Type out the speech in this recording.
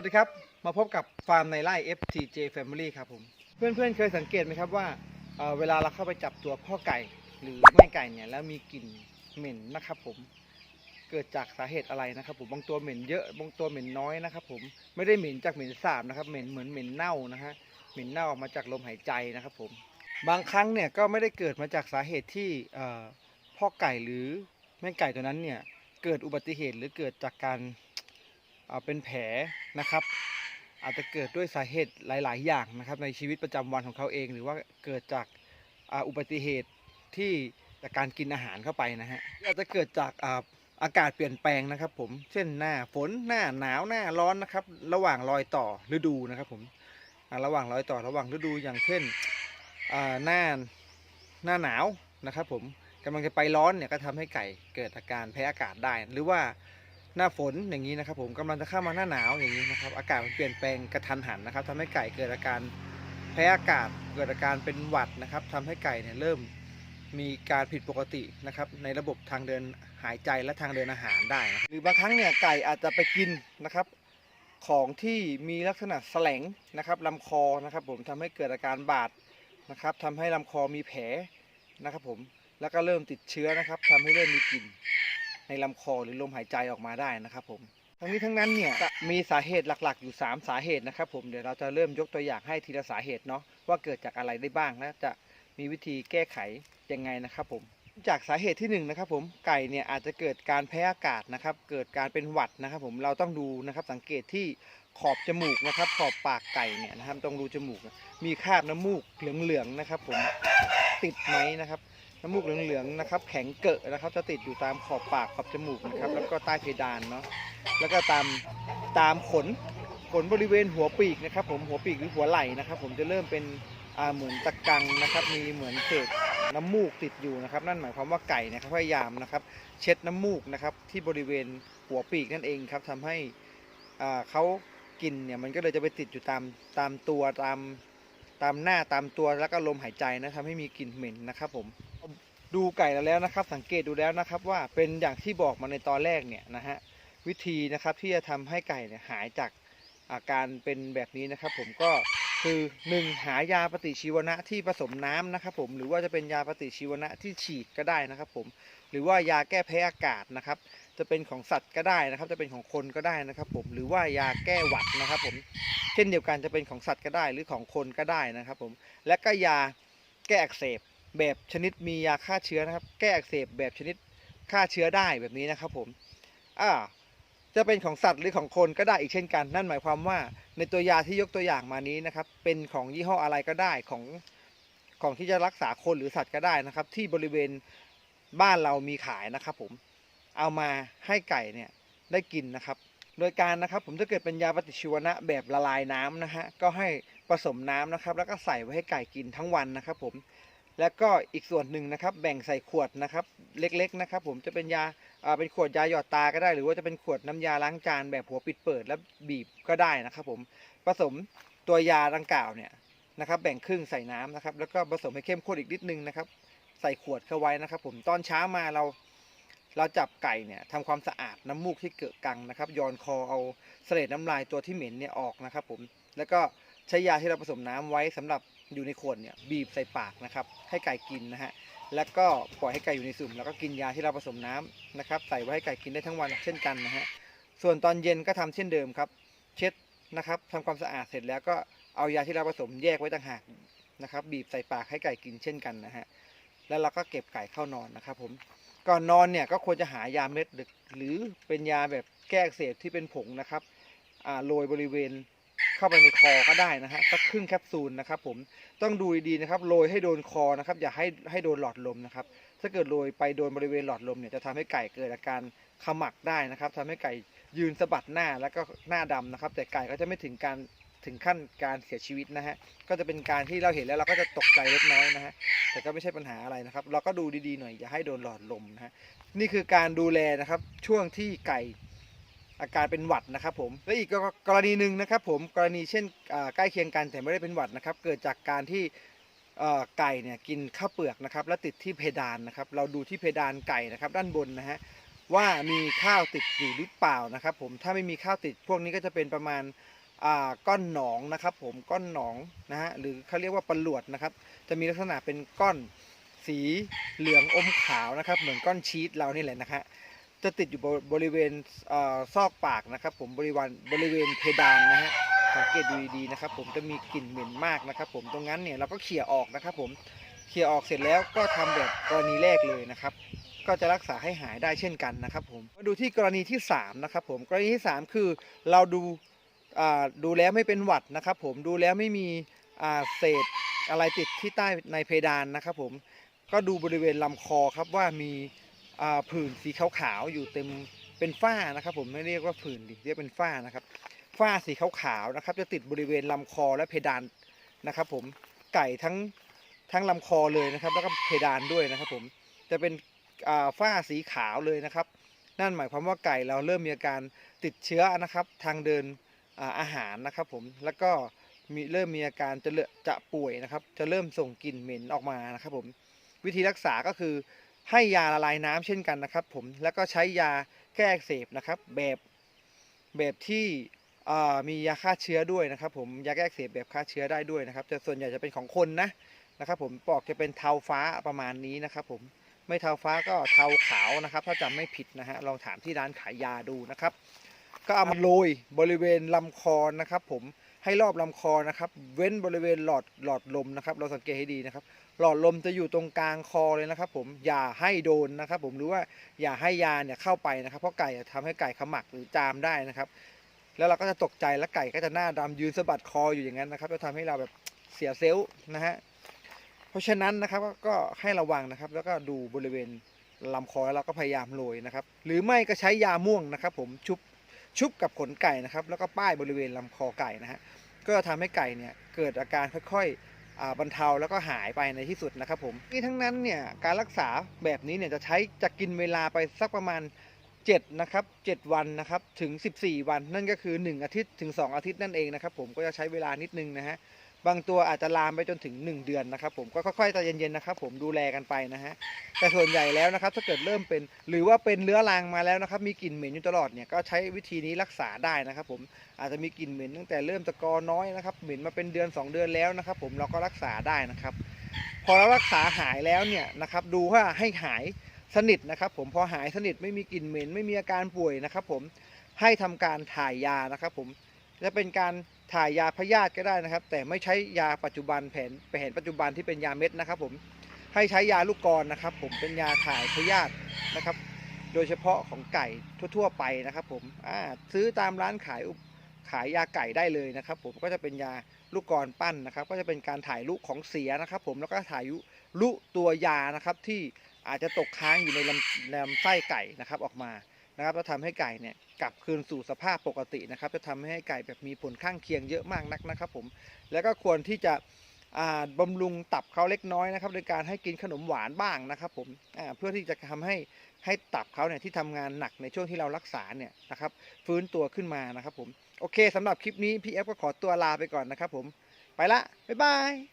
วัสดีครับ มาพบกับฟาร์มในไร่ FTJ Family ครับผม เพื่อนๆ เคยสังเกตไหมครับว่าเเวลาเราเข้าไปจับตัวพ่อไก่หรือแม่ไก่เนี่ยแล้วมีกลิ่นเหม็นนะครับผม เกิดจากสาเหตุอะไรนะครับผม บางตัวเหม็นเยอะ บางตัวเหม็นน้อยนะครับผม ไม่ได้เหม็นจากเหม็นสาบนะครับ เหม็นเหมือนเหม็นเน่านะฮะ เหม็นเน่าออกมาจากลมหายใจนะครับผม บางครั้งเนี่ยก็ไม่ได้เกิดมาจากสาเหตุที่พ่อไก่หรือแม่ไก่ตัวนั้นเนี่ยเกิดอุบัติเหตุหรือเกิดจากการ เอ่อเป็นแผลนะครับ อาจจะเกิดด้วยสาเหตุหลาย ๆ อย่างนะครับ ในชีวิตประจำวันของเขาเอง หรือว่าเกิดจากอ่าอุบัติเหตุที่จากการกินอาหารเข้าไปนะฮะอาจจะเกิดจากอ่าอากาศเปลี่ยนแปลงนะครับ ผมเช่นหน้าฝนหน้าหนาวหน้าร้อนนะครับ ระหว่างรอยต่อฤดูนะครับ ผมอ่าระหว่างรอยต่อระหว่างฤดูอย่างเช่นอ่าหน้าหน้าหนาวนะครับ ผมกำลังจะไปร้อนเนี่ยก็ทำให้ไก่เกิดอาการแพ้อากาศได้ หรือว่า หน้าฝนอย่างนี้นะครับ ผมกำลังจะเข้ามาหน้าหนาวอย่างนี้นะครับ อากาศมันเปลี่ยนแปลงกระทันหันนะครับทำให้ไก่เกิดอาการแพ้อากาศเกิดอาการเป็นหวัดนะครับทำให้ไก่เนี่ยเริ่มมีการผิดปกตินะครับ ในระบบทางเดินหายใจและทางเดินอาหารได้นะรหรือบางครั้งเนี่ยไก่อาจจะไปกินนะครับ ของที่มีลักษณะแสลงนะครับลำคอนะครับ ผมทำให้เกิดอาการบาดนะครับทำให้ลำคอมีแผลนะครับ ผมแล้วก็เริ่มติดเชื้อนะครับทำให้เริ่มมีกลิ่น ในลำคอหรือลมหายใจออกมาได้นะครับผมทั้งนี้ทั้งนั้นเนี่ยมีสาเหตุหลักๆ อยู่ 3 สาเหตุนะครับผมเดี๋ยวเราจะเริ่มยกตัวอย่างให้ทีละสาเหตุเนาะว่าเกิดจากอะไรได้บ้างและจะมีวิธีแก้ไขยังไงนะครับผมจากสาเหตุที่1นงนะครับผมไก่เนี่ยอาจจะเกิดการแพ้อากาศนะครับ เกิดการเป็นหวัดนะครับ ผมเราต้องดูนะครับสังเกตที่ขอบจมูกนะครับ ขอบปากไก่เนี่ยนะครับต้องดูจมูก มีคราบน้ำมูกเหลืองๆนะครับ ผม ติดไหมนะครับน้ำมูกเหลืองๆนะครับ แข็งเกอะนะครับ จะติดอยู่ตามขอบปากขอบจมูกนะครับ แล้วก็ใต้เพดานเนาะแล้วก็ตามตามขนขนบริเวณหัวปีกนะครับ ผมหัวปีกหรือหัวไหล่นะครับ ผมจะเริ่มเป็นเหมือนตะกังนะครับ มีเหมือนเศษน้ำมูกติดอยู่นะครับ นั่นหมายความว่าไก่นะครับพยายามนะครับ เช็ดน้ำมูกนะครับ ที่บริเวณหัวปีกนั่นเองครับทำให้เขากินเนี่ยมันก็เลยจะไปติดอยู่ตามตามตัวตาม ตามหน้าตามตัวแล้วก็ลมหายใจนะทำให้มีกลิ่นเหม็นนะครับผมดูไก่เราแล้วนะครับ สังเกตดูแล้วนะครับว่าเป็นอย่างที่บอกมาในตอนแรกเนี่ยนะฮะวิธีนะครับที่จะทำให้ไก่เนี่ยหายจากอาการเป็นแบบนี้นะครับ ผมก็คือหนึ่งหายาปฏิชีวนะที่ผสมน้ำนะครับ ผมหรือว่าจะเป็นยาปฏิชีวนะที่ฉีดก็ได้นะครับ ผมหรือว่ายาแก้แพ้อากาศนะครับ จะเป็นของสัตว์ก็ได้นะครับ จะเป็นของคนก็ได้นะครับผมหรือว่ายาแก้หวัดนะครับผมเช่นเดียวกันจะเป็นของสัตว์ก็ได้หรือของคนก็ได้นะครับผมและก็ยาแก้อักเสบแบบชนิดมียาฆ่าเชื้อนะครับ แก้อักเสบแบบชนิดฆ่าเชื้อได้แบบนี้นะครับผมอ่าจะเป็นของสัตว์หรือของคนก็ได้อีกเช่นกัน นั่นหมายความว่าในตัวยาที่ยกตัวอย่างมานี้นะครับ เป็นของยี่ห้ออะไรก็ได้ของของที่จะรักษาคนหรือสัตว์ก็ได้นะครับ ที่บริเวณบ้านเรามีขายนะครับผม เอามาให้ไก่เนี่ยได้กินนะครับ โดยการนะครับผมถ้าเกิดเป็นยาปฏิชีวนะแบบละลายน้ำนะฮะก็ให้ผสมน้ำนะครับ แล้วก็ใส่ไว้ให้ไก่กินทั้งวันนะครับผมแล้วก็อีกส่วนหนึ่งนะครับ แบ่งใส่ขวดนะครับ เล็กๆนะครับ ผมจะเป็นยาเป็นขวดยาหยอดตาก็ได้ หรือว่าจะเป็นขวดน้ำยาล้างจานแบบหัวปิดเปิดแล้วบีบก็ได้นะครับ ผมผสมตัวยาดังกล่าวเนี่ยนะครับ แบ่งครึ่งใส่น้ำนะครับ แล้วก็ผสมให้เข้มข้นอีกนิดนึงนะครับ ใส่ขวดเข้าไว้นะครับ ผมตอนเช้ามาเรา เราจับไก่เนี่ยทำความสะอาดน้ำมูกที่เกิดกังนะครับย้อนคอเอาเสลดน้ำลายตัวที่เหม็นเนี่ยออกนะครับผมแล้วก็ใช้ยาที่เราผสมน้ำไว้สำหรับอยู่ในขวดเนี่ยบีบใส่ปากนะครับให้ไก่กินนะฮะแล้วก็ปล่อยให้ไก่อยู่ในสุ่ม แล้วก็กินยาที่เราผสมน้ำนะครับใส่ไว้ให้ไก่กินได้ทั้งวันเช่นกันนะฮะส่วนตอนเย็นก็ทำเช่นเดิมครับ เช็ดนะครับทำความสะอาดเสร็จแล้วก็เอายาที่เราผสมแยกไว้ต่างหากนะครับบีบใส่ปากให้ไก่กินเช่นกันนะฮะแล้วเราก็เก็บไก่เข้านอนนะครับผม ก่อนนอนเนี่ยก็ควรจะหายาเม็ดหรือหรือเป็นยาแบบแก้เสบที่เป็นผงนะครับโรยบริเวณเข้าไปในคอก็ได้นะฮะสักครึ่งแคปซูลนะครับผมต้องดูดีนะครับโรยให้โดนคอนะครับ อย่าให้ให้โดนหลอดลมนะครับ ถ้าเกิดโรยไปโดนบริเวณหลอดลมเนี่ยจะทำให้ไก่เกิดอาการขมักได้นะครับทำให้ไก่ยืนสะบัดหน้าแล้วก็หน้าดำนะครับ แต่ไก่ก็จะไม่ถึงการ ถึงขั้นการเสียชีวิตนะฮะ ก็จะเป็นการที่เราเห็นแล้วเราก็จะตกใจเล็กน้อยนะฮะ แต่ก็ไม่ใช่ปัญหาอะไรนะครับ เราก็ดูดีๆหน่อยอย่าให้โดนหลอดลมนะฮะ นี่คือการดูแลนะครับช่วงที่ไก่อาการเป็นหวัดนะครับผม และอีกกรณีหนึ่งนะครับผมกรณีเช่นใกล้เคียงกันแต่ไม่ได้เป็นหวัดนะครับ เกิดจากการที่ไก่เนี่ยกินข้าวเปลือกนะครับ แล้วติดที่เพดานนะครับ เราดูที่เพดานไก่นะครับ ด้านบนนะฮะว่ามีข้าวติดอยู่หรือเปล่านะครับ ผมถ้าไม่มีข้าวติดพวกนี้ก็จะเป็นประมาณ ก้อนหนองนะครับ ผมก้อนหนองนะฮะหรือเขาเรียกว่าปลวดนะครับ จะมีลักษณะเป็นก้อนสีเหลืองอมขาวนะครับ เหมือนก้อนชีสเรานี่แหละนะฮะจะติดอยู่บริเวณซอกปากนะครับ ผมบริเวณบริเวณเพดานนะฮะสังเกตดูดีๆนะครับ ผมจะมีกลิ่นเหม็นมากนะครับ ผมตรงนั้นเนี่ยเราก็เขี่ยออกนะครับ ผมเขี่ยออกเสร็จแล้วก็ทำแบบกรณีแรกเลยนะครับ ก็จะรักษาให้หายได้เช่นกันนะครับ ผมมาดูที่กรณีที่สามนะครับผมกรณีที่สามคือเราดู ดูแล้วไม่เป็นหวัดนะครับ ผมดูแล้วไม่มีเศษอะไรติดที่ใต้ในเพดานนะครับ ผมก็ดูบริเวณลำคอครับว่ามีผื่นสีขาวๆอยู่เต็มเป็นฝ้านะครับ ผมไม่เรียกว่าผื่นดิเรียกเป็นฝ้านะครับ ฝ้าสีขาวๆนะครับ จะติดบริเวณลำคอและเพดานนะครับ ผมไก่ทั้งทั้งลำคอเลยนะครับ แล้วก็เพดานด้วยนะครับ ผมจะเป็นฝ้าสีขาวเลยนะครับ นั่นหมายความว่าไก่เราเริ่มมีอาการติดเชื้อนะครับ ทางเดิน อาหารนะครับผมแล้วก็มีเริ่มมีอาการจะเลอจะป่วยนะครับ จะเริ่มส่งกลิ่นเหม็นออกมานะครับผมวิธีรักษาก็คือให้ยาละลายน้ำเช่นกันนะครับ ผมแล้วก็ใช้ยาแก้เสบนะครับ แบบแบบที่มียาฆ่าเชื้อด้วยนะครับ ผมยาแก้เสบแบบฆ่าเชื้อได้ด้วยนะครับ แต่ส่วนใหญ่จะเป็นของคนนะนะครับผมปอกจะเป็นเทาฟ้าประมาณนี้นะครับ ผมไม่เทาฟ้าก็เทาขาวนะครับ ถ้าจำไม่ผิดนะฮะลองถามที่ร้านขายยาดูนะครับ ก็เอามาโรยบริเวณลำคอนะครับ ผมให้รอบลำคอนะครับ เว้นบริเวณหลอดหลอดลมนะครับ เราสังเกตให้ดีนะครับ หลอดลมจะอยู่ตรงกลางคอเลยนะครับ ผมอย่าให้โดนนะครับ ผมหรือว่าอย่าให้ยาเนี่ยเข้าไปนะครับ เพราะไก่จะทำให้ไก่ขมักหรือจามได้นะครับ แล้วเราก็จะตกใจแล้วไก่ก็จะหน้าดำยืนสะบัดคออยู่อย่างนั้นนะครับจะทำให้เราแบบเสียเซลล์นะฮะเพราะฉะนั้นนะครับก็ก็ให้ระวังนะครับ แล้วก็ดูบริเวณลำคอแล้วเราก็พยายามโรยนะครับ หรือไม่ก็ใช้ยาม่วงนะครับ ผมชุบ ชุบกับขนไก่นะครับ แล้วก็ป้ายบริเวณลำคอไก่นะฮะก็จะทำให้ไก่เนี่ยเกิดอาการค่อยๆบรรเทาแล้วก็หายไปในที่สุดนะครับผมนี่ทั้งนั้นเนี่ยการรักษาแบบนี้เนี่ยจะใช้จะกินเวลาไปสักประมาณ7นะครับ7วันนะครับถึง 14 วันนั่นก็คือ 1 อาทิตย์ถึง 2 อาทิตย์นั่นเองนะครับผมก็จะใช้เวลานิดนึงนะฮะ บางตัวอาจจะลามไปจนถึง 1 เดือนนะครับ ผมก็ค่อยๆใจเย็นๆนะครับ ผมดูแลกันไปนะฮะแต่ส่วนใหญ่แล้วนะครับ ถ้าเกิดเริ่มเป็นหรือว่าเป็นเรื้อรังมาแล้วนะครับ มีกลิ่นเหม็นอยู่ตลอดเนี่ยก็ใช้วิธีนี้รักษาได้นะครับ ผมอาจจะมีกลิ่นเหม็นตั้งแต่เริ่มตะกอน้อยนะครับเหม็นมาเป็นเดือน 2 เดือนแล้วนะครับ ผมเราก็รักษาได้นะครับ พอเรารักษาหายแล้วเนี่ยนะครับ ดูว่าให้หายสนิทนะครับ ผมพอหายสนิทไม่มีกลิ่นเหม็นไม่มีอาการป่วยนะครับ ผมให้ทำการถ่ายยานะครับ ผม จะเป็นการถ่ายยาพยาธิก็ได้นะครับ แต่ไม่ใช้ยาปัจจุบันแผนแผนปัจจุบันที่เป็นยาเม็ดนะครับ ผมให้ใช้ยาลูกกรนะครับ ผมเป็นยาถ่ายพยาธินะครับ โดยเฉพาะของไก่ทั่ว ๆ ไปนะครับ ผมซื้อตามร้านขายขายยาไก่ได้เลยนะครับ ผมก็จะเป็นยาลูกกรปั้นนะครับ ก็จะเป็นการถ่ายลูกของเสียนะครับ ผมแล้วก็ถ่ายลุตัวยานะครับที่อาจจะตกค้างอยู่ในลำลำไส้ไก่นะครับออกมา นะครับจะทำให้ไก่เนี่ยกลับคืนสู่สภาพปกตินะครับ จะทำให้ไก่แบบมีผลข้างเคียงเยอะมากนักนะครับผมแล้วก็ควรที่จะอ่าบำรุงตับเขาเล็กน้อยนะครับโดยการให้กินขนมหวานบ้างนะครับผมเพื่อที่จะทำให้ให้ตับเขาเนี่ยที่ทำงานหนักในช่วงที่เรารักษาเนี่ยนะครับฟื้นตัวขึ้นมานะครับผมโอเคสำหรับคลิปนี้พี่เอฟก็ขอตัวลาไปก่อนนะครับผมไปละบ๊ายบาย